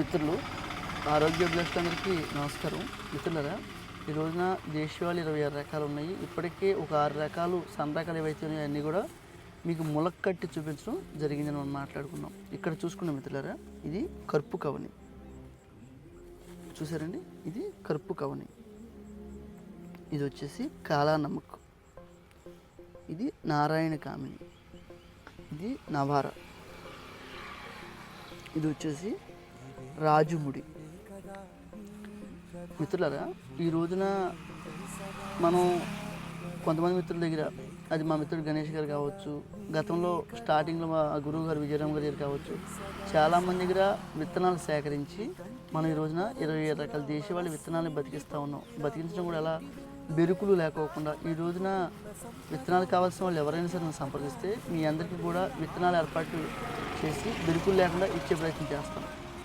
మిత్రులు ఆరోగ్య అభిలాషులందరికీ నమస్కారం. మిత్రులరా ఈ రోజున దేశవాళీ ఇరవై ఆరు రకాలు ఉన్నాయి. ఇప్పటికే ఒక ఆరు రకాలు సన్న రకాలు ఏవైతే ఉన్నాయో అన్నీ కూడా మీకు ములక్కట్టి చూపించడం జరిగిందని మనం మాట్లాడుకున్నాం. ఇక్కడ చూసుకున్న మిత్రులరా ఇది కర్పు కవని. చూసారండి? ఇది కర్పు కవని. ఇది వచ్చేసి కాలా నమ్మక్ ఇది నారాయణ కామిని. ఇది నవార. ఇది వచ్చేసి రాజుముడి. మిత్రులరా ఈ రోజున మనం కొంతమంది మిత్రుల దగ్గర అది మా మిత్రుడు గణేష్ గారు కావచ్చు గతంలో స్టార్టింగ్లో మా గురువు గారు విజయరామ్ గారి దగ్గర కావచ్చు చాలామంది దగ్గర విత్తనాలు సేకరించి మనం ఈ రోజున ఇరవై ఏడు రకాల దేశవాళీ విత్తనాలను బతికిస్తూ ఉన్నాం. బతికించడం కూడా ఎలా బెరుకులు లేకోకుండా ఈ రోజున విత్తనాలు కావాల్సిన వాళ్ళు ఎవరైనా సరే నన్ను సంప్రదిస్తే మీ అందరికీ కూడా విత్తనాలు ఏర్పాటు చేసి బెరుకులు లేకుండా ఇచ్చే ప్రయత్నం చేస్తాం